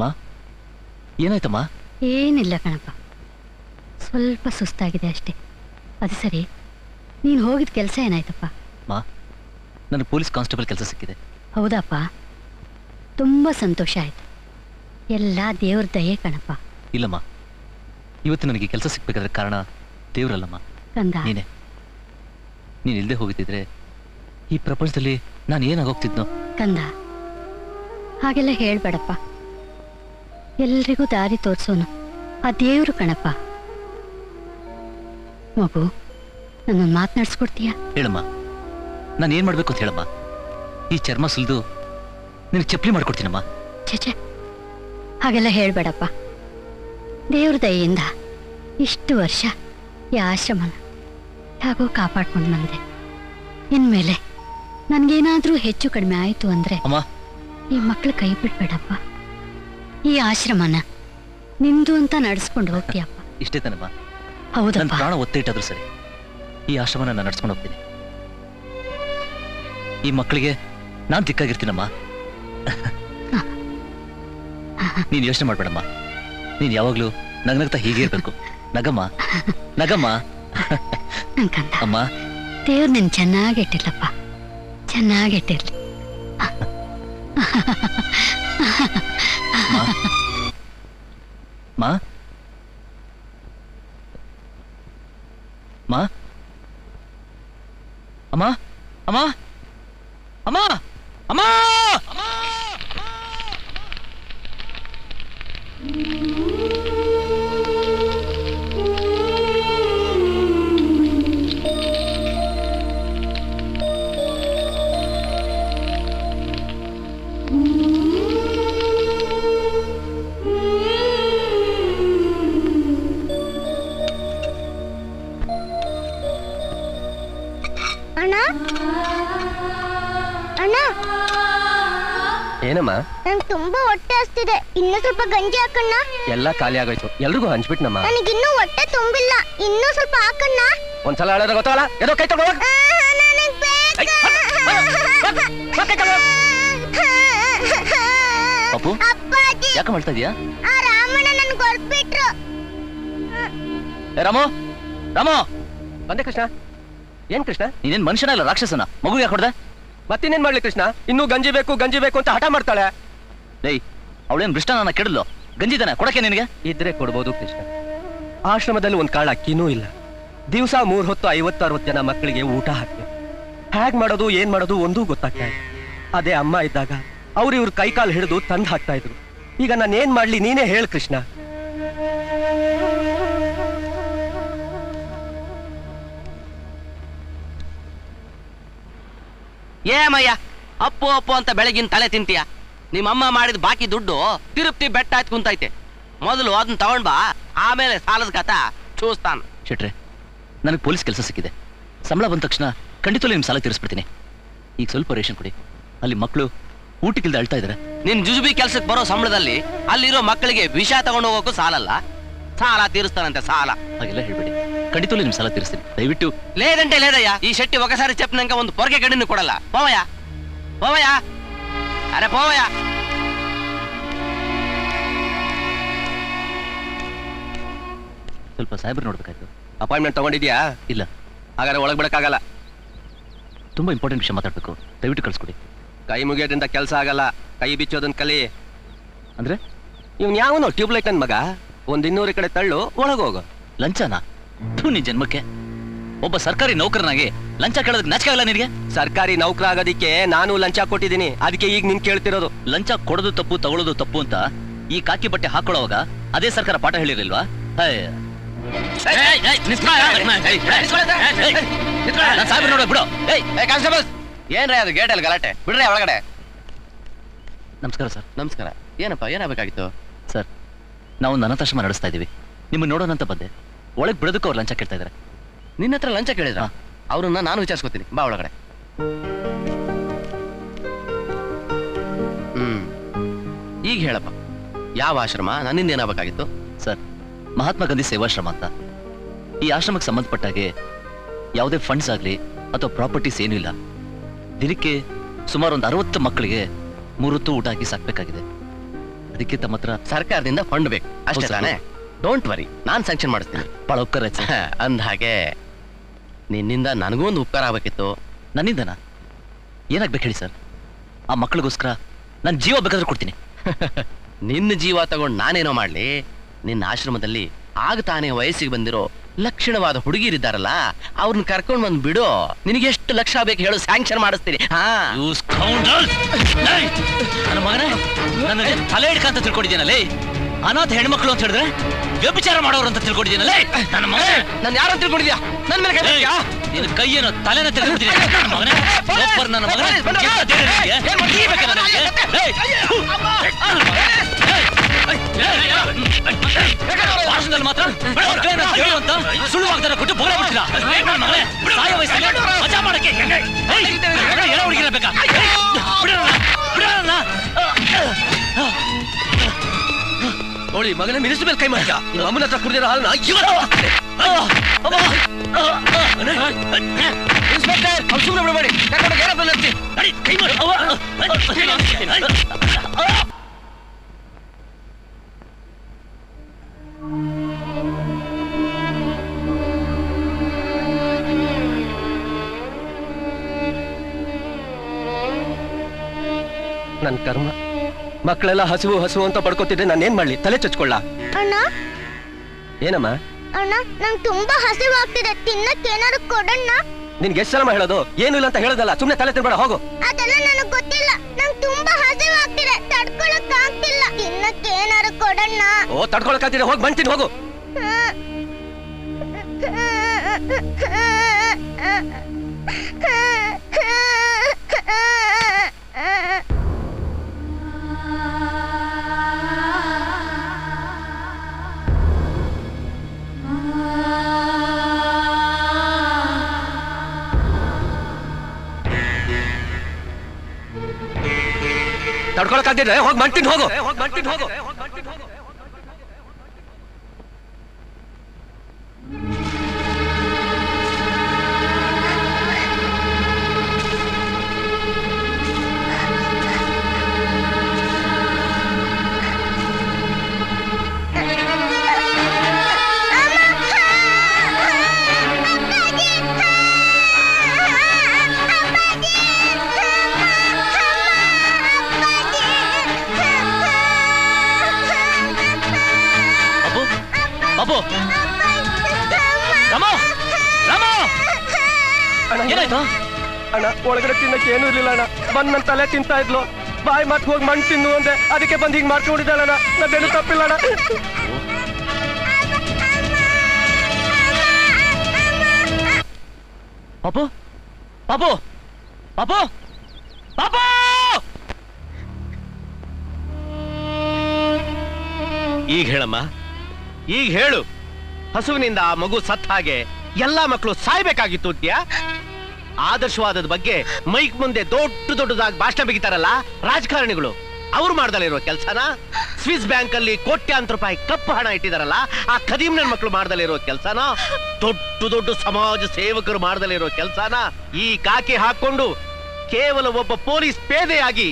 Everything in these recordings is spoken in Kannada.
ಮಾ ಏನಾಯ್ತಮ್ಮ? ಏನಿಲ್ಲ ಕಣಪ್ಪ. ಸ್ವಲ್ಪ ಸುಸ್ತಾಗಿದೆ ಅಷ್ಟೇ. ಅದು ಸರಿ. ನೀನು ಹೋಗಿದ ಕೆಲಸ ಏನಾಯ್ತಪ್ಪ? ಮಾ ನನಗೆ ಪೊಲೀಸ್ ಕಾನ್ಸ್ಟೇಬಲ್ ಕೆಲಸ ಸಿಕ್ಕಿದೆ. ಹೌದಪ್ಪ. ತುಂಬ ಸಂತೋಷ ಆಯ್ತು. ಎಲ್ಲ ದೇವ್ರ ದಯೆ ಕಣಪ್ಪ. ಇಲ್ಲಮ್ಮ. ಇವತ್ತು ನನಗೆ ಕೆಲಸ ಸಿಕ್ಬೇಕಾದ್ರೆ ಕಾರಣ ದೇವ್ರಲ್ಲಮ್ಮ. ಕಂದ. ನೀನೆ. ನೀನು ಇಲ್ಲದೆ ಹೋಗಿದ್ದಿದ್ರೆ ಈ ಪ್ರಪಂಚದಲ್ಲಿ ನಾನು ಏನಾಗೋಗ್ತಿದ್ನೋ ಕಂದ. ಹಾಗೆಲ್ಲ ಹೇಳ್ಬೇಡಪ್ಪ. ಎಲ್ರಿಗೂ ದಾರಿ ತೋರಿಸೋನು. ಆ ದೇವ್ರು ಕಣಪ್ಪ. ಮಗು ನನ್ನ ಮಾತನಾಡಿಸ್ಕೊಡ್ತೀಯ ಹೇಳಮ್ಮ. ನಾನು ಏನು ಮಾಡಬೇಕು ಅಂತ ಹೇಳಮ್ಮ. ಈ ಚರ್ಮ ಸುಲಿದು ನಿನಗೆ ಚಪ್ಪಲಿ ಮಾಡ್ಕೊಡ್ತೀನಮ್ಮ. ಚೇಚೆ ಹಾಗೆಲ್ಲ ಹೇಳ್ಬೇಡಪ್ಪ. ದೇವ್ರ ದಯೆಯಿಂದ ಇಷ್ಟು ವರ್ಷ ಈ ಆಶ್ರಮ ಹಾಗೂ ಕಾಪಾಡ್ಕೊಂಡು ಬಂದೆ. ಇನ್ಮೇಲೆ ನನ್ಗೇನಾದ್ರೂ ಹೆಚ್ಚು ಕಡಿಮೆ ಆಯಿತು ಅಂದ್ರೆ ಅಮ್ಮ. ಈ ಮಕ್ಳು ಕೈ ಬಿಡ್ಬೇಡಪ್ಪ. ಈ ಆಶ್ರಮನ ನಿಂದು ಅಂತ ನಡೆಸ್ಕೊಂಡು ಹೋಗ್ತೀಯಪ್ಪ. ಇಷ್ಟೇ ತಾನಮ್ಮ. ನನ್ನ ಹೌದಪ್ಪ ಪ್ರಾಣ ಒತ್ತೆ ಇಟ್ಟಾದ್ರೂ ಸರಿ. ಈ ಆಶ್ರಮನ ನಾನು ನಡ್ಸ್ಕೊಂಡು ಹೋಗ್ತೀನಿ. ಈ ಮಕ್ಕಳಿಗೆ ನಾನು ದಿಕ್ಕಾಗಿರ್ತೀನಮ್ಮ. ನೀನು ಯೋಚನೆ ಮಾಡ್ಬೇಡಮ್ಮ. ನೀನು ಯಾವಾಗಲೂ ನಗ್ನಗ್ತಾ ಹೀಗೆ ಇರಬೇಕು. ನಗಮ್ಮ. ನಗಮ್ಮ. ನನ್ ಕಂದ ಅಮ್ಮ. ದೇವ್ರು ನಿನ್ ಚೆನ್ನಾಗಿಟ್ಟಿರ್ಲಪ್ಪ ಚೆನ್ನಾಗಿಟ್ಟಿರ್ಲಿ ಮಾ ಮಾ ಅಮ್ಮ ಅಮ್ಮ ಅಮ್ಮ ಅಮ್ಮ ಏನಮ್ಮ? ನಂಗೆ ತುಂಬಾ ಹೊಟ್ಟೆ ಹಸ್ತಿದೆ. ಇನ್ನು ಸ್ವಲ್ಪ ಗಂಜಿ ಹಾಕಣ್ಣ. ಎಲ್ಲ ಖಾಲಿ ಆಗೋಯ್ತು. ಎಲ್ರಿಗೂ ಹಂಚ್ಬಿಟ್ನಮ್ಮ. ನನಗಿನ್ನೂ ಹೊಟ್ಟೆ ತುಂಬಿಲ್ಲ. ಇನ್ನೂ ಸ್ವಲ್ಪ ಹಾಕಣ್ಣ. ಒಂದ್ಸಲ ಹೇಳಿದ್ರೆ ಗೊತ್ತಾಗಲ್ಲ ಏನೋ ಕೈ ತಗೋ ಹೋಗ್. ಆ, ನನಗ್ ಬೇಕು. ಅಪ್ಪು ಅಪ್ಪಾಜಿ. ಯಾಕೆ ಮಾಡ್ತಾ ಇದೀಯಾ? ಆ ರಾಮಣ್ಣ ನನ್ ಕೊಡ್ಬಿಟ್ರು ಏ ರಾಮು ರಾಮು ಬಂದೆ ಕೃಷ್ಣ. ಏನ್ ಕೃಷ್ಣ? ನೀನೇನ್ ಮನುಷ್ಯನ ಇಲ್ಲ ರಾಕ್ಷಸನ? ಮಗು ಯಾಕೆ ಹೊಡೆದ? ಮತ್ತಿನ್ನೇನ್ ಮಾಡ್ಲಿ ಕೃಷ್ಣ? ಇನ್ನೂ ಗಂಜಿ ಬೇಕು ಗಂಜಿ ಬೇಕು ಅಂತ ಹಠ ಮಾಡ್ತಾಳೆ. ಏಯ್ ಅವಳೇನ್ ಕೃಷ್ಣ ನನ್ನ ಕೆಡಲು ಗಂಜಿದಾನೆ ಕೊಡಕ್ಕೆ ನಿನಗೆ? ಇದ್ರೆ ಕೊಡ್ಬೋದು ಕೃಷ್ಣ. ಆಶ್ರಮದಲ್ಲಿ ಒಂದ್ ಕಾಳ ಅಕ್ಕಿನೂ ಇಲ್ಲ. ದಿವಸ ಮೂರ್ ಹೊತ್ತು ಐವತ್ತು ಅರವತ್ತು ಜನ ಮಕ್ಕಳಿಗೆ ಊಟ ಹಾಕ್ಬೇಕು ಹೇಗ್ ಮಾಡೋದು ಏನ್ ಮಾಡೋದು ಒಂದೂ ಗೊತ್ತಾಗ್ತಾ ಇಲ್ಲ. ಅದೇ ಅಮ್ಮ ಇದ್ದಾಗ ಅವ್ರು ಇವ್ರ ಕೈಕಾಲು ಹಿಡಿದು ತಂದು ಹಾಕ್ತಾ ಇದ್ರು. ಈಗ ನಾನು ಏನ್ ಮಾಡ್ಲಿ ನೀನೇ ಹೇಳು ಕೃಷ್ಣ. ಏಮಯ್ಯ ಅಪ್ಪು ಅಪ್ಪು ಅಂತ ಬೆಳಗಿನ ತಲೆ ತಿಂತೀಯ? ನಿಮ್ಮಮ್ಮ ಮಾಡಿದ ಬಾಕಿ ದುಡ್ಡು ತಿರುಪ್ತಿ ಬೆಟ್ಟ ಆಯ್ತು ಕುಂತೈತೆ. ಮೊದಲು ಅದನ್ನ ತಗೊಂಡ್ ಬಾ ಆಮೇಲೆ ಸಾಲದ ಕಥ ಚೂಸ್ತಾನ. ಚಿಟ್ರೆ ನನಗೆ ಪೊಲೀಸ್ ಕೆಲಸ ಸಿಕ್ಕಿದೆ. ಸಂಬಳ ಬಂದ ತಕ್ಷಣ ಖಂಡಿತವೂ ನಿಮ್ಮ ಸಾಲ ತೀರಿಸ್ಬಿಡ್ತೀನಿ. ಈಗ ಸ್ವಲ್ಪ ರೇಷನ್ ಕೊಡಿ. ಅಲ್ಲಿ ಮಕ್ಕಳು ಊಟಕ್ಕಿಲ್ದ ಅಳ್ತಾ ಇದಾರೆ. ನಿನ್ ಜುಜುಬಿ ಕೆಲ್ಸಕ್ಕೆ ಬರೋ ಸಂಬಳದಲ್ಲಿ ಅಲ್ಲಿರೋ ಮಕ್ಕಳಿಗೆ ವಿಷ ತಗೊಂಡು ಹೋಗೋಕು ಸಾಲಲ್ಲ? ಸಾಲ ತೀರಿಸ್ತಾನಂತೆ ಸಾಲ. ಹಾಗೆಲ್ಲ ಹೇಳ್ಬೇಡಿ. ಖಂಡಿತಲು ನಿಮ್ ಸಲ ತೀರಿಸ್ತೀನಿ. ದಯವಿಟ್ಟು. లేదంటే ಲೇರಯ್ಯಾ ಈ ಶೆಟ್ಟಿ ಒಕ್ಕಸಾರಿ చెప్పినాక ಒಂದು ಪೊರ್ಗೆ ಗಡಿನ ಕೊಡಲ್ಲ. పోవయా పోవయా ಅರೆ పోవయా ಸ್ವಲ್ಪ ಸಾಹೇಬ್ರು ನೋಡ್ಬೇಕಾಯ್ತು. ಅಪಾಯಿಂಟ್ಮೆಂಟ್ ತಗೊಂಡಿದ್ಯಾ? ಇಲ್ಲ. ಹಾಗಾದ್ರೆ ಒಳಗ್ ಬಿಡಕ್ಕಾಗಲ್ಲ. ತುಂಬಾ ಇಂಪಾರ್ಟೆಂಟ್ ವಿಷಯ ಮಾತಾಡ್ಬೇಕು. ದಯವಿಟ್ಟು ಕಳ್ಸ್ಕೊಡಿ. ಕೈ ಮುಗಿಯೋದ್ರಿಂದ ಕೆಲಸ ಆಗಲ್ಲ. ಕೈ ಬಿಚ್ಚೋದನ್ನ ಕಲಿ. ಅಂದ್ರೆ? ಇವ್ನ ಯಾವನು ಟ್ಯೂಬ್ಲೈಟ್ ನನ್ ಮಗ? ಒಂದ್ ಇನ್ನೂರು ಕಡೆ ತಳ್ಳು ಒಳಗೋಗ ಲಂಚನಾ? ನಿನ್ ಜನ್ಮಕ್ಕೆ ಒಬ್ಬ ಸರ್ಕಾರಿ ನೌಕರನಾಗಿ ಲಂಚ ಕೇಳೋದಕ್ಕೆ ನಾಚಿಕೆ ಆಗಲ್ಲ ನಿನಗೆ ಸರ್ಕಾರಿ ನೌಕರ ಆಗೋದಿಕ್ಕೆ ನಾನು ಲಂಚ ಕೊಟ್ಟಿದ್ದೀನಿ ಅದಕ್ಕೆ ಈಗ ನಿನ್ ಕೇಳ್ತಿರೋದು ಲಂಚ ಕೊಡೋದು ತಪ್ಪು ತಗೊಳ್ಳೋದು ತಪ್ಪು ಅಂತ ಈ ಕಾಕಿ ಬಟ್ಟೆ ಹಾಕೊಳ್ಳೋವಾಗ ಅದೇ ಸರ್ಕಾರ ಪಾಠ ಹೇಳಿರಲ್ವಾ ಹೇ. ನಾನ್ ಸಾಹೇಬ್ರು ನೋಡ ಬಿಡು ಏನ್ರಿ ಅದು ಗೇಟಲ್ಲಿ ಗಲಾಟೆ ಬಿಡ್ರಿ ಒಳಗಡೆ ನಮಸ್ಕಾರ ಸರ್ ನಮಸ್ಕಾರ ಏನಪ್ಪ ಏನಾಗಬೇಕಾಗಿತ್ತು ಸರ್ ನಾವು ನನ್ನ ಅನಾಥಾಶ್ರಮ ನಡೆಸ್ತಾ ಇದ್ದೀವಿ ನಿಮ್ಮ ನೋಡೋಣ ಅಂತ ಬಂದೆ ಒಳಗೆ ಬಿಡೋದಕ್ಕೆ ಅವ್ರು ಲಂಚ ಕೇಳ್ತಾ ಇದ್ದಾರೆ ನಿನ್ನ ಹತ್ರ ಲಂಚ ಕೇಳಿದ್ರ? ಅವ್ರನ್ನ ನಾನು ವಿಚಾರಿಸ್ಕೊತೀನಿ. ಬಾ ಒಳಗಡೆ. ಹ್ಮ್. ಈಗ ಹೇಳಪ್ಪ. ಯಾವ ಆಶ್ರಮ? ನನ್ನಿಂದ ಏನಾಗಬೇಕಾಗಿತ್ತು? ಸರ್ ಮಹಾತ್ಮ ಗಾಂಧಿ ಸೇವಾಶ್ರಮ ಅಂತ. ಈ ಆಶ್ರಮಕ್ಕೆ ಸಂಬಂಧಪಟ್ಟಾಗೆ ಯಾವುದೇ ಫಂಡ್ಸ್ ಆಗಲಿ ಅಥವಾ ಪ್ರಾಪರ್ಟೀಸ್ ಏನೂ ಇಲ್ಲ. ದಿನಕ್ಕೆ ಸುಮಾರು ಒಂದು ಅರವತ್ತು ಮಕ್ಕಳಿಗೆ ಮೂರೊತ್ತು ಊಟ ಹಾಕಿ ಸಾಕ್ಬೇಕಾಗಿದೆ. ಅದಕ್ಕೆ ತಮ್ಮ ಹತ್ರ ಸರ್ಕಾರದಿಂದ ಫಂಡ್ ಬೇಕು. ಅಷ್ಟೇ ತಾನೇ? ಡೋಂಟ್ ವರಿ ನಾನು ಸ್ಯಾಂಕ್ಷನ್ ಮಾಡಿಸ್ತೀನಿ. ಭಾಳ ಉಪಕಾರ ಅಂದ ಹಾಗೆ ನಿನ್ನಿಂದ ನನಗೂ ಒಂದು ಉಪಕಾರ ಆಗಬೇಕಿತ್ತು. ನನ್ನಿಂದನಾ? ಏನಾಗ್ಬೇಕು ಹೇಳಿ ಸರ್? ಆ ಮಕ್ಕಳಿಗೋಸ್ಕರ ನಾನು ಜೀವ ಬೇಕಾದ್ರೆ ಕೊಡ್ತೀನಿ. ನಿನ್ನ ಜೀವ ತಗೊಂಡು ನಾನೇನೋ ಮಾಡ್ಲಿ? ನಿನ್ನ ಆಶ್ರಮದಲ್ಲಿ ಆಗ ತಾನೇ ವಯಸ್ಸಿಗೆ ಬಂದಿರೋ ಲಕ್ಷಣವಾದ ಹುಡುಗಿರಿದ್ದಾರಲ್ಲ ಅವ್ರನ್ನ ಕರ್ಕೊಂಡು ಬಂದು ಬಿಡು. ನಿನಗೆ ಎಷ್ಟು ಲಕ್ಷ ಬೇಕು ಹೇಳು ಸ್ಯಾಂಕ್ಷನ್ ಮಾಡಿಸ್ತೀನಿ. ನನ್ನ ನನ್ನ ತಲೆ ಹಿಡ್ಕಂತ ತಿಳ್ಕೊಂಡಿದ್ದೀನಲ್ಲೇ ಅನಾಥ ಹೆಣ್ಮಕ್ಳು ಅಂತ ಹೇಳಿದ್ರೆ ವ್ಯಭಿಚಾರ ಮಾಡೋರು ಅಂತ ತಿಳ್ಕೊಂಡಿದ್ದೀನಲ್ಲೇ ನನ್ನ ಮಗನೇ ನಾನು ಯಾರು ಅಂತ ತಿಳ್ಕೊಂಡಿದ್ಯಾ ನನ್ನ ಮೇಲೆ ಕೈ ಏಯ್, ಎತ್ತಿದ್ಯಾ? ನಿನ್ನ ಕೈಯೇನೋ ತಲೆನ ತೆಗೆದ್ಬಿಟ್ಟಿದ್ದೀನಿ ನನ್ನ ಮಗನೇ ಒಬ್ಬರು ನನ್ನ ಮಗನೇ ಏಯ್, ಬಂದ, ಎಂತ ಧೈರ್ಯ ನಿನಗೆ? ಏನ್ ಮಾಡ್ತೀಯ? ಈ ಬೇಕಾ ನನಗೆ? ಏಯ್, ಥು. ಭಾಷಣದಲ್ಲಿ ಮಾತ್ರ ಅವ್ರ ಕೈನ ಕೇಳು ಅಂತ ಸುಳ್ಳು ವಾಗ್ದಾನ ಕೊಟ್ಟು ಬೋಳ ಬಿಡ್ತೀರಾ ನನ್ನ ಮಗನೇ ಸಾಯ ವಯಸ್ಸಲ್ಲಿ ಮಜಾ ಮಾಡಕ್ಕೆ ಏಯ್, ಮಗನೇ, ಏನೋ ಹುಡುಗಿರ ಬೇಕಾ ಏಯ್, ಬಿಡೋಣ ಬಿಡೋಣ ನೋಡಿ ಮಗನ ಮಿನಿಸ್ಟರ್ ಮೇಲೆ ಕೈ ಮಾಡ್ಕ ನಿಮ್ಮ ಅಮ್ಮನ ಹತ್ರ ಕುಡಿದಿರೋ ಹಾಲನ್ನ ಇನ್ಸ್ಪೆಕ್ಟರ್ ಅವ್ರು ಸುಮ್ಮನೆ ಬಿಡಬೇಡಿ ಕರ್ಕೊಂಡು ಏರೋಪ್ಲೇನ್ ಹತ್ತಿ. ನಡಿ, ಕೈ ಮಾಡು. ಅವ್ವ. ನನ್ನ ಕರ್ಮ ಮಕ್ಕಳೆಲ್ಲ ಹಸಿವು ಹಸಿವು ಅಂತ ಪಡ್ಕೋತಿದ್ರೆ ನಾನು ಏನ್ ಮಾಡ್ಲಿ? ತಲೆ ಚಚ್ಕೊಳ್ಳ. ಅಣ್ಣ? ಏನಮ್ಮ? ಅಣ್ಣ ನಂಗೆ ತುಂಬಾ ಹಸಿವಾಗ್ತಿದೆ ತಿನ್ನಕ್ಕೆ ಏನಾದ್ರು ಕೊಡಣ್ಣ? ನಿನ್ಗೆ ಎಷ್ಟು ಸಲ ಹೇಳೋದು? ಏನು ಇಲ್ಲ ಅಂತ ಹೇಳೋದಲ್ಲ. ಸುಮ್ನೆ ತಲೆ ತಿನ್ಬೇಡ ಹೋಗು. ಅದೆಲ್ಲ ನನಗೆ ಗೊತ್ತಿಲ್ಲ. ನಂಗೆ ತುಂಬಾ ಹಸಿವಾಗ್ತಿದೆ ತಡ್ಕೊಳಕ್ ಆಗ್ತಿಲ್ಲ. ತಿನ್ನಕ್ಕೆ ಏನಾದ್ರು ಕೊಡಣ್ಣ? ಓ ತಡ್ಕೊಳಕಾಗ್ತಿದೆ ಹೋಗಿ ಬಂತೀನಿ ಹೋಗು. ಹೋಗಿ ಹೋಗು ಹೋಗಿ. ಅಪ್ಪು ರಾಮ ರಾಮ. ಅಣ್ಣ ಏನಾಯ್ತು? ಅಣ್ಣ ಒಳಗಡೆ ತಿನ್ನಕ್ಕೆ ಏನೂ ಇರ್ಲಿಲ್ಲ ಅಣ್ಣ. ಬಂದ್ ನನ್ನ ತಲೆ ತಿಂತಾ ಇದ್ಲು. ಬಾಯಿ ಮಾತ್ ಹೋಗಿ ಮಣ್ಣು ತಿಂದು ಅಂದೆ. ಅದಕ್ಕೆ ಬಂದು ಹಿಂಗ್ ಮಾಡ್ಕೊಂಡಿದ್ದಾಳಣ್ಣ ನನ್ನೇನು ತಪ್ಪಿಲ್ಲ ಅಣ್ಣ. ಪಾಪು ಪಾಪು ಪಾಪು ಪಾಪು ಈಗ ಹೇಳಮ್ಮ ಈಗ ಹೇಳು, ಹಸುವಿನಿಂದ ಆ ಮಗು ಸತ್ತ ಹಾಗೆ ಎಲ್ಲಾ ಮಕ್ಕಳು ಸಾಯ್ಬೇಕಾಗಿತ್ತು ಅಂತ್ಯಾ? ಆದರ್ಶವಾದದ ಬಗ್ಗೆ ಮೈಕ್ ಮುಂದೆ ದೊಡ್ಡ ದೊಡ್ಡದಾಗಿ ಭಾಷಣ ಬಿಗಿತಾರಲ್ಲ ರಾಜಕಾರಣಿಗಳು. ಅವ್ರು ಮಾಡ್ದಲ್ಲಿರೋ ಕೆಲಸನ? ಸ್ವಿಸ್ ಬ್ಯಾಂಕ್ ಅಲ್ಲಿ ಕೋಟ್ಯಾಂತರ ರೂಪಾಯಿ ಕಪ್ಪು ಹಣ ಇಟ್ಟಿದಾರಲ್ಲ, ಆ ಖದೀಮ್ನ ಮಕ್ಕಳು ಮಕ್ಕಳು ಮಾಡ್ದಲ್ಲಿರೋ ಕೆಲಸನ? ದೊಡ್ಡ ದೊಡ್ಡ ಸಮಾಜ ಸೇವಕರು ಮಾಡ್ದಲ್ಲಿರೋ ಕೆಲಸನ? ಈ ಕಾಕಿ ಹಾಕೊಂಡು ಕೇವಲ ಒಬ್ಬ ಪೊಲೀಸ್ ಪೇದೆಯಾಗಿ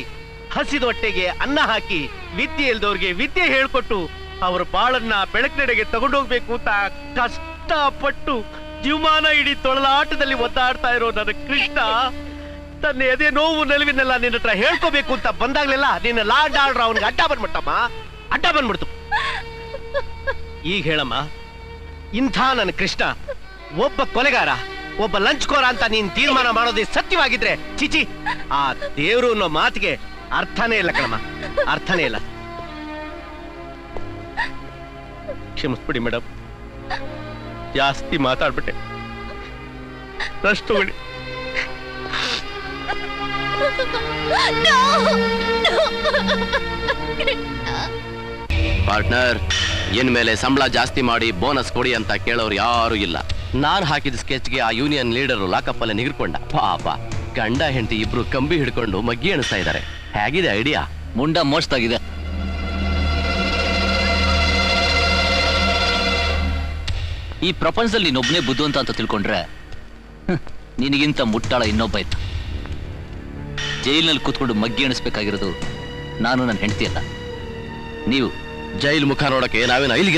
ಹಸಿದ ಹೊಟ್ಟೆಗೆ ಅನ್ನ ಹಾಕಿ ವಿದ್ಯೆ ಇಲ್ದವ್ರಿಗೆ ವಿದ್ಯೆ ಹೇಳ್ಕೊಟ್ಟು ಅವ್ರ ಬಾಳನ್ನ ಬೆಳಕಿನೆಡೆಗೆ ತಗೊಂಡೋಗ್ಬೇಕು ಅಂತ ಕಷ್ಟಪಟ್ಟು ಜೀವಮಾನ ಇಡೀ ತೊಳಲಾಟದಲ್ಲಿ ಒದ್ದಾಡ್ತಾ ಇರೋ ನನ್ನ ಕೃಷ್ಣ, ತನ್ನ ಎದೆ ನೋವು ನೆಲವಿನೆಲ್ಲ ನಿನ್ನ ಹತ್ರ ಹೇಳ್ಕೋಬೇಕು ಅಂತ ಬಂದಾಗ್ಲೆಲ್ಲ ನಿನ್ನ ಲಾಡ್ ಆಡ್ರ ಅವನಿಗೆ ಅಡ್ಡ ಬಂದ್ಬಿಟ್ಟಮ್ಮ, ಅಡ್ಡ ಬಂದ್ಬಿಡ್ತು. ಈಗ ಹೇಳಮ್ಮ, ಇಂಥ ನನ್ನ ಕೃಷ್ಣ, ಒಬ್ಬ ಕೊಲೆಗಾರ, ಒಬ್ಬ ಲಂಚ್ಕೋರ ಅಂತ ನೀನ್ ತೀರ್ಮಾನ ಮಾಡೋದೇ ಸತ್ಯವಾಗಿದ್ರೆ ಚಿಚಿ ಆ ದೇವ್ರು ಅನ್ನೋ ಮಾತಿಗೆ ಅರ್ಥನೇ ಇಲ್ಲ ಕಣಮ್ಮ, ಅರ್ಥನೇ ಇಲ್ಲ. ಕ್ಷಮಿಸ್ಬಿಡಿ ಮೇಡಮ್ ಜಾಸ್ತಿ ಮಾತಾಡ್ಬಿಟ್ಟೆ. ರಶ್ ತಗೊಳ್ಳಿ ಪಾರ್ಟ್ನರ್ ಇನ್ಮೇಲೆ ಸಂಬಳ ಜಾಸ್ತಿ ಮಾಡಿ ಬೋನಸ್ ಕೊಡಿ ಅಂತ ಕೇಳೋರು ಯಾರು ಇಲ್ಲ. ನಾನು ಹಾಕಿದ ಸ್ಕೆಚ್ಗೆ ಆ ಯೂನಿಯನ್ ಲೀಡರ್ ಲಾಕಪ್ ಅಲ್ಲೇ ನಿಗಿರ್ಕೊಂಡ. ಪಾಪ ಗಂಡ ಹೆಂಡತಿ ಇಬ್ರು ಕಂಬಿ ಹಿಡ್ಕೊಂಡು ಮಗ್ಗಿ ಎಣಿಸ್ತಾ ಇದ್ದಾರೆ ಹೇಗಿದೆ ಐಡಿಯಾ? ಮುಂಡ ಮೋಸ್ತಾಗಿದೆ ಈ ಪ್ರಪಂಚದಲ್ಲಿ ನೀನೊಬ್ನೇ ಬುದ್ಧಿವಂತ ಅಂತ ತಿಳ್ಕೊಂಡ್ರೆ ನಿನಗಿಂತ ಮುಟ್ಟಾಳ ಇನ್ನೊಬ್ಬ ಇತ್ತು ಜೈಲಿನಲ್ಲಿ ಕೂತ್ಕೊಂಡು ಮಗ್ಗಿ ಎಣಿಸ್ಬೇಕಾಗಿರೋದು ನಾನು ನನ್ನ ಹೆಂಡತಿ ಅಲ್ಲ ನೀವು ಜೈಲ್ ಮುಖ ನೋಡಕ್ಕೆ ನಾವೇನು ಐಲ್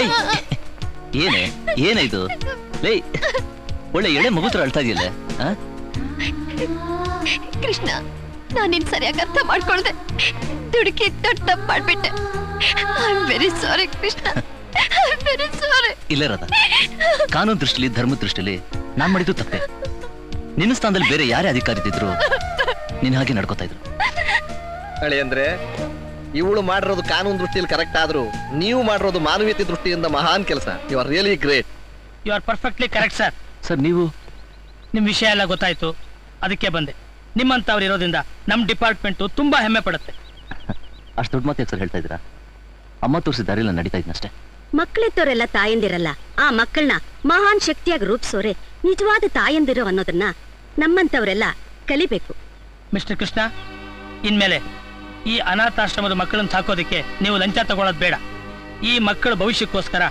ಏಯ್ ಏನೇ ಏನಾಯ್ತು ಲೇ ಒಳ್ಳೆ ಎಳೆ ಮಗುತ್ರ ಅಳ್ತಾ ಇದೆಯಲ್ಲ ಕೃಷ್ಣ ನಾನು ನಿನ್ ಸರಿಯಾಗಿ ಅರ್ಥ ಮಾಡ್ಕೊಳ್ದೆ. ದುಡುಕಿ ದೊಡ್ಡ ಮಾಡ್ಬಿಟ್ಟೆ. I very sorry Krishna. I very sorry ಇಲ್ಲ ರಾಧ ಕಾನೂನು ದೃಷ್ಟಿಲಿ ಧರ್ಮ ದೃಷ್ಟಿಲಿ ನಾನ್ ಮಾಡಿದ್ದು ತಪ್ಪೆ. ನಿನ್ನ ಸ್ಥಾನದಲ್ಲಿ ಬೇರೆ ಯಾರೇ ಅಧಿಕಾರಿ ಇದ್ರು ನಿನ್ ಹಾಗೆ ನಡ್ಕೋತಾ ಇದ್ರು. ಹೇಳಿ ಅಂದ್ರೆ ಇವಳು ಮಾಡಿರೋದು ಕಾನೂನು ದೃಷ್ಟಿಯಲ್ಲಿ ಕರೆಕ್ಟ್ ಆದ್ರೂ ನೀವು ಮಾಡಿರೋದು ಮಾನವೀಯತೆ ದೃಷ್ಟಿಯಿಂದ ಮಹಾನ್ ಕೆಲಸ. You are really great you are perfectly correct sir sir ನೀವು? ನಿಮ್ ವಿಷಯ ಎಲ್ಲ ಗೊತ್ತಾಯ್ತು. ಅದಕ್ಕೆ ಬಂದೆ. ನಿಮ್ಮಂತವ್ರು ಇರೋದ್ರಿಂದ ನಮ್ ಡಿಪಾರ್ಟ್ಮೆಂಟ್ ತುಂಬಾ ಹೆಮ್ಮೆ ಪಡುತ್ತೆ. ಅಷ್ಟು ದೊಡ್ಡ ಮಾತು ಸರ್ ಹೇಳ್ತಾ ಇದ್ದೀರಾ? ಅಮ್ಮ ತೋರಿಸಿದ ದಾರಿಲ್ಲ ನಡೀತಾ ಇದ್ನಷ್ಟೇ. ಮಕ್ಕಳಿದ್ದವರೆಲ್ಲ ತಾಯಂದಿರಲ್ಲ ಆ ಮಕ್ಕಳನ್ನ ಮಹಾನ್ ಶಕ್ತಿಯಾಗಿ ರೂಪಿಸೋರೆ ನಿಜವಾದ ತಾಯಂದಿರು ಅನ್ನೋದನ್ನ ನಮ್ಮಂತವರೆಲ್ಲ ಕಲಿಬೇಕು. ಮಿಸ್ಟರ್ ಕೃಷ್ಣ ಇನ್ಮೇಲೆ ಈ ಅನಾಥಾಶ್ರಮದ ಮಕ್ಕಳನ್ನು ಸಾಕೋದಕ್ಕೆ ನೀವು ಲಂಚ ತಗೊಳ್ಳೋದು ಬೇಡ. ಈ ಮಕ್ಕಳ ಭವಿಷ್ಯಕ್ಕೋಸ್ಕರ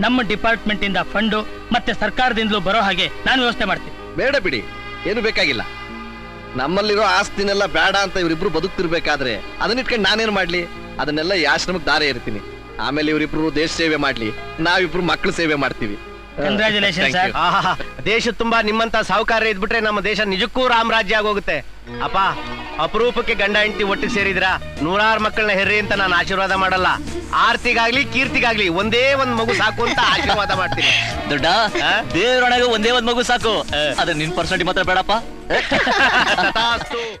ನಮ್ಮ ಡಿಪಾರ್ಟ್ಮೆಂಟ್ ಇಂದ ಫಂಡು ಮತ್ತೆ ಸರ್ಕಾರದಿಂದಲೂ ಬರೋ ಹಾಗೆ ನಾನು ವ್ಯವಸ್ಥೆ ಮಾಡ್ತೀನಿ. ಬೇಡ ಬಿಡಿ ಏನು ಬೇಕಾಗಿಲ್ಲ. ನಮ್ಮಲ್ಲಿರೋ ಆಸ್ತಿನೆಲ್ಲ ಬೇಡ ಅಂತ ಇವರಿಬ್ರು ಬದುಕ್ತಿರ್ಬೇಕಾದ್ರೆ ಅದನ್ನ ನಾನೇನು ನಾನೇನ್ ಮಾಡ್ಲಿ? ಅದನ್ನೆಲ್ಲ ಈ ಆಶ್ರಮಕ್ಕೆ ದಾರೆ ಇರ್ತೀನಿ ಆಮೇಲೆ ಇವರಿಬ್ರು ದೇಶ ಸೇವೆ ಮಾಡ್ಲಿ. ನಾವಿಬ್ರು ಮಕ್ಕಳು ಸೇವೆ ಮಾಡ್ತೀವಿ. Congratulations, ಸರ್ ದೇಶ ತುಂಬಾ ನಿಮ್ಮಂತ ಸಾಹುಕಾರ ಇದ್ಬಿಟ್ರೆ ನಮ್ಮ ದೇಶ ನಿಜಕ್ಕೂ ರಾಮರಾಜ್ಯ ಆಗೋಗುತ್ತೆ. ಅಪ್ಪ ಅಪರೂಪಕ್ಕೆ ಗಂಡ ಹೆಂಡತಿ ಒಟ್ಟಿಗೆ ಸೇರಿದ್ರ ನೂರಾರು ಮಕ್ಕಳನ್ನ ಹೆರ್ರಿ ಅಂತ ನಾನು ಆಶೀರ್ವಾದ ಮಾಡಲ್ಲ. ಆರ್ತಿಗಾಗ್ಲಿ ಕೀರ್ತಿಗಾಗ್ಲಿ ಒಂದೇ ಒಂದ್ ಮಗು ಸಾಕು ಅಂತ ಆಶೀರ್ವಾದ ಮಾಡ್ತೀನಿ. ದೊಡ್ಡ? ದೇವರೊಳಗೆ ಒಂದೇ ಒಂದ್ ಮಗು ಸಾಕು. ಅದ್ರ ನಿನ್ ಪರ್ಸೆಂಟ್ ಮಾತ್ರ ಬೇಡಪ್ಪ.